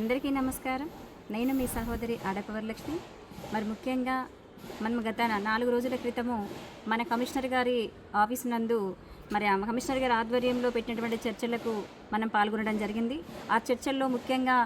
అందరికీ నమస్కారం. నేను మీ సహోదరి ఆడప వరలక్ష్మి. మరి ముఖ్యంగా మనం గత నాలుగు రోజుల క్రితము మన కమిషనర్ గారి ఆఫీస్ నందు మరి ఆ కమిషనర్ గారి ఆధ్వర్యంలో పెట్టినటువంటి చర్చలకు మనం పాల్గొనడం జరిగింది. ఆ చర్చల్లో ముఖ్యంగా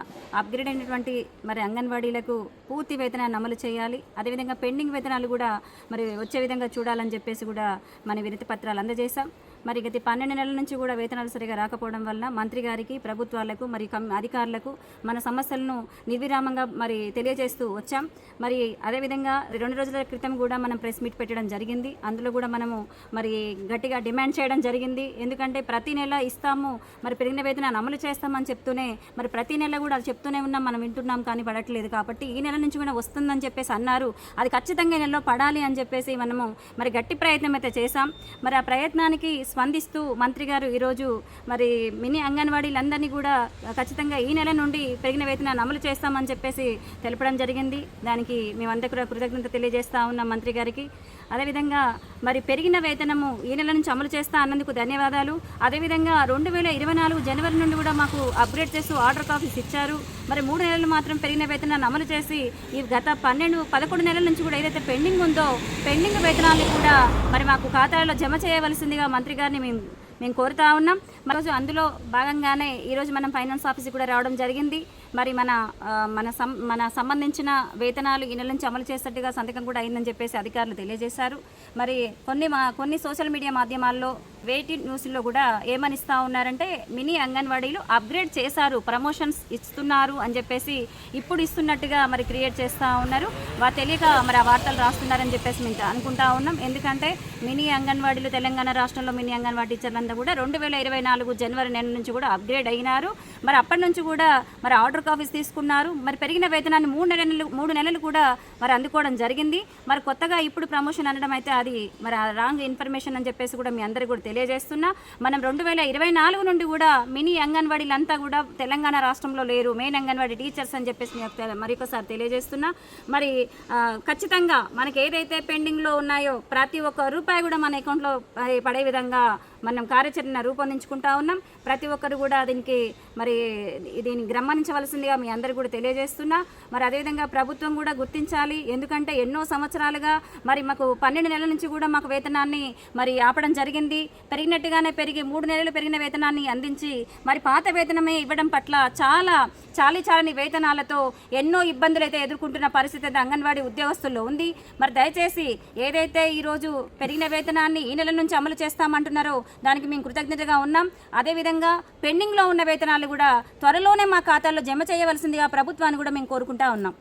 అప్గ్రేడ్ అయినటువంటి మరి అంగన్వాడీలకు పూర్తి వేతనాన్ని అమలు చేయాలి. అదేవిధంగా పెండింగ్ వేతనాలు కూడా మరి వచ్చే విధంగా చూడాలని చెప్పేసి కూడా మన వినతి పత్రాలు అందజేశాం. మరి గత పన్నెండు నెలల నుంచి కూడా వేతనాలు సరిగా రాకపోవడం వల్ల మంత్రి గారికి ప్రభుత్వాలకు మరి అధికారులకు మన సమస్యలను నిర్విరామంగా మరి తెలియజేస్తూ వచ్చాం. మరి అదేవిధంగా రెండు రోజుల క్రితం కూడా మనం ప్రెస్ మీట్ పెట్టడం జరిగింది. అందులో కూడా మనము మరి గట్టిగా డిమాండ్ చేయడం జరిగింది. ఎందుకంటే ప్రతి నెల ఇస్తాము. మరి పెరిగిన వేతనాన్ని అమలు చేస్తామని చెప్తూనే మరి ప్రతి నెల కూడా అది చెప్తూనే ఉన్నాం. మనం వింటున్నాం కానీ పడట్లేదు కాబట్టి ఈ నెల నుంచి కూడా వస్తుందని చెప్పేసి అన్నారు. అది ఖచ్చితంగా నెలలో పడాలి అని చెప్పేసి మనము మరి గట్టి ప్రయత్నం అయితే చేశాం. మరి ఆ ప్రయత్నానికి స్పందిస్తూ మంత్రి గారు ఈరోజు మరి మినీ అంగన్వాడీలందరినీ కూడా ఖచ్చితంగా ఈ నెల నుండి పెరిగిన వేతనాన్ని అమలు చేస్తామని చెప్పేసి తెలపడం జరిగింది. దానికి మేమందరూ కూడా కృతజ్ఞత తెలియజేస్తా ఉన్నాం మంత్రి గారికి. అదేవిధంగా మరి పెరిగిన వేతనము ఈ నెల నుంచి అమలు చేస్తా అన్నందుకు ధన్యవాదాలు. అదేవిధంగా రెండు వేల ఇరవై నాలుగు జనవరి నుండి కూడా మాకు అప్గ్రేడ్ చేస్తూ ఆర్డర్ కాపీస్ ఇచ్చారు. మరి మూడు నెలలు మాత్రం పెరిగిన వేతనాన్ని అమలు చేసి ఈ గత పన్నెండు పదకొండు నెలల నుంచి కూడా ఏదైతే పెండింగ్ ఉందో పెండింగ్ వేతనాలను కూడా మరి మాకు ఖాతాలో జమ చేయవలసిందిగా మంత్రి గారిని మేము మేము కోరుతా ఉన్నాం. రోజు అందులో భాగంగానే ఈరోజు మనం ఫైనాన్స్ ఆఫీస్కి కూడా రావడం జరిగింది. మరి మన మన సం మన సంబంధించిన వేతనాలు ఈ నెల నుంచి అమలు చేసేట్టుగా సంతకం కూడా అయిందని చెప్పేసి అధికారులు తెలియజేశారు. మరి కొన్ని మా కొన్ని సోషల్ మీడియా మాధ్యమాల్లో వేటి న్యూస్లో కూడా ఏమనిస్తూ ఉన్నారంటే మినీ అంగన్వాడీలు అప్గ్రేడ్ చేశారు ప్రమోషన్స్ ఇస్తున్నారు అని చెప్పేసి ఇప్పుడు ఇస్తున్నట్టుగా మరి క్రియేట్ చేస్తూ ఉన్నారు. వా తెలియక మరి ఆ వార్తలు రాస్తున్నారని చెప్పేసి మేము అనుకుంటా ఉన్నాం. ఎందుకంటే మినీ అంగన్వాడీలు తెలంగాణ రాష్ట్రంలో మినీ అంగన్వాడీ టీచర్లంతా కూడా రెండు వేల ఇరవై నాలుగు జనవరి నెల నుంచి కూడా అప్గ్రేడ్ అయినారు. మరి అప్పటి నుంచి కూడా మరి ఆర్డర్ కాఫీస్ తీసుకున్నారు. మరి పెరిగిన వేతనాన్ని మూడు నెలలు మూడు నెలలు కూడా మరి అందుకోవడం జరిగింది. మరి కొత్తగా ఇప్పుడు ప్రమోషన్ అనడం అయితే అది మరి రాంగ్ ఇన్ఫర్మేషన్ అని చెప్పేసి కూడా మీ అందరికీ కూడా తెలియజేస్తున్నా. మనం రెండు వేల ఇరవై నాలుగు నుండి కూడా మినీ అంగన్వాడీలంతా కూడా తెలంగాణ రాష్ట్రంలో లేరు. మెయిన్ అంగన్వాడీ టీచర్స్ అని చెప్పేసి మీకు మరొకసారి తెలియజేస్తున్నా. మరి ఖచ్చితంగా మనకి ఏదైతే పెండింగ్లో ఉన్నాయో ప్రతి ఒక్క రూపాయి కూడా మన అకౌంట్లో పడే విధంగా మనం కార్యాచరణ రూపొందించుకుంటా ఉన్నాం. ప్రతి ఒక్కరు కూడా దీనికి మరి దీన్ని గమనించవలసిందిగా మీ అందరికీ కూడా తెలియజేస్తున్నా. మరి అదేవిధంగా ప్రభుత్వం కూడా గుర్తించాలి. ఎందుకంటే ఎన్నో సంవత్సరాలుగా మరి మాకు పన్నెండు నెలల నుంచి కూడా మాకు వేతనాన్ని మరి ఆపడం జరిగింది. పెరిగినట్టుగానే పెరిగి మూడు నెలలు పెరిగిన వేతనాన్ని అందించి మరి పాత వేతనమే ఇవ్వడం పట్ల చాలా చాలీ చాలని వేతనాలతో ఎన్నో ఇబ్బందులు అయితే ఎదుర్కొంటున్న పరిస్థితి అయితే అంగన్వాడీ ఉద్యోగస్తుల్లో ఉంది. మరి దయచేసి ఏదైతే ఈరోజు పెరిగిన వేతనాన్ని ఈ నెల నుంచి అమలు చేస్తామంటున్నారో దానికి మేము కృతజ్ఞతగా ఉన్నాం. అదేవిధంగా పెండింగ్లో ఉన్న వేతనాలు కూడా త్వరలోనే మా ఖాతాల్లో జమ చేయవలసిందిగా ప్రభుత్వాన్ని కూడా మేము కోరుకుంటా ఉన్నాం.